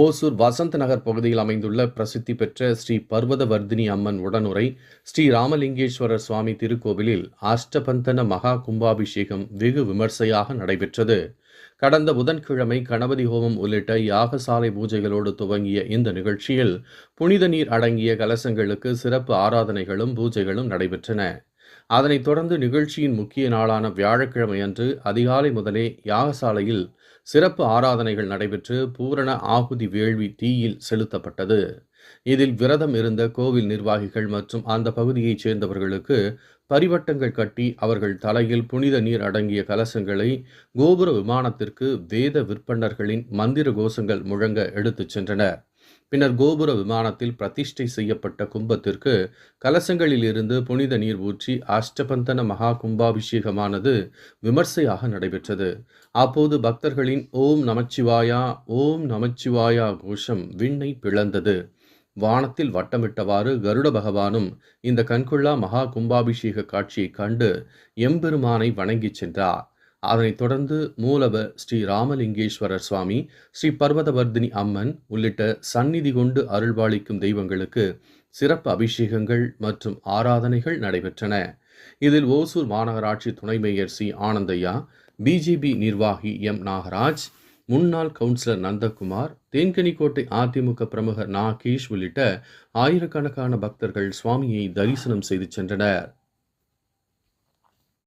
ஓசூர் வசந்த் நகர் பகுதியில் அமைந்துள்ள பிரசித்தி பெற்ற ஸ்ரீ பர்வதவர்தினி அம்மன் உடனுரை ஸ்ரீ ராமலிங்கேஸ்வரர் சுவாமி திருக்கோவிலில் அஷ்டபந்தன மகா கும்பாபிஷேகம் வெகு விமர்சையாக நடைபெற்றது. கடந்த புதன்கிழமை கணபதி ஹோமம் உள்ளிட்ட யாகசாலை பூஜைகளோடு துவங்கிய இந்த நிகழ்ச்சியில் புனித நீர் அடங்கிய கலசங்களுக்கு சிறப்பு ஆராதனைகளும் பூஜைகளும் நடைபெற்றன. அதனைத் தொடர்ந்து நிகழ்ச்சியின் முக்கிய நாளான வியாழக்கிழமை அன்று அதிகாலை முதலே யாகசாலையில் சிறப்பு ஆராதனைகள் நடைபெற்று பூரண ஆகுதி வேள்வி தீயில் செலுத்தப்பட்டது. இதில் விரதம் இருந்த கோவில் நிர்வாகிகள் மற்றும் அந்த பகுதியைச் சேர்ந்தவர்களுக்கு பரிவட்டங்கள் கட்டி அவர்கள் தலையில் புனித நீர் அடங்கிய கலசங்களை கோபுர விமானத்திற்கு வேத விற்பனர்களின் மந்திர கோஷங்கள் முழங்க எடுத்துச் சென்றனர். பின்னர் கோபுர விமானத்தில் பிரதிஷ்டை செய்யப்பட்ட கும்பத்திற்கு கலசங்களில் இருந்து புனித நீர் ஊற்றி அஷ்டபந்தன மகா கும்பாபிஷேகமானது விமர்சையாக நடைபெற்றது. அப்போது பக்தர்களின் ஓம் நமச்சிவாயா ஓம் நமச்சிவாயா கோஷம் விண்ணை பிளந்தது. வானத்தில் வட்டமிட்டவாறு கருட பகவானும் இந்த கண்கொள்ளா மகா கும்பாபிஷேக காட்சியை கண்டு எம்பெருமானை வணங்கிச் சென்றார். அதனைத் தொடர்ந்து மூலவர் ஸ்ரீ ராமலிங்கேஸ்வரர் சுவாமி ஸ்ரீ பர்வதவர்தினி அம்மன் உள்ளிட்ட சந்நிதி கொண்டு அருள்பாளிக்கும் தெய்வங்களுக்கு சிறப்பு அபிஷேகங்கள் மற்றும் ஆராதனைகள் நடைபெற்றன. இதில் ஓசூர் மாநகராட்சி துணை மேயர் சி. ஆனந்தையா பிஜேபி நிர்வாகி எம். நாகராஜ் முன்னாள் கவுன்சிலர் நந்தகுமார் தேன்கனிக்கோட்டை அதிமுக பிரமுகர் நாகேஷ் உள்ளிட்ட ஆயிரக்கணக்கான பக்தர்கள் சுவாமியை தரிசனம் செய்து சென்றனர்.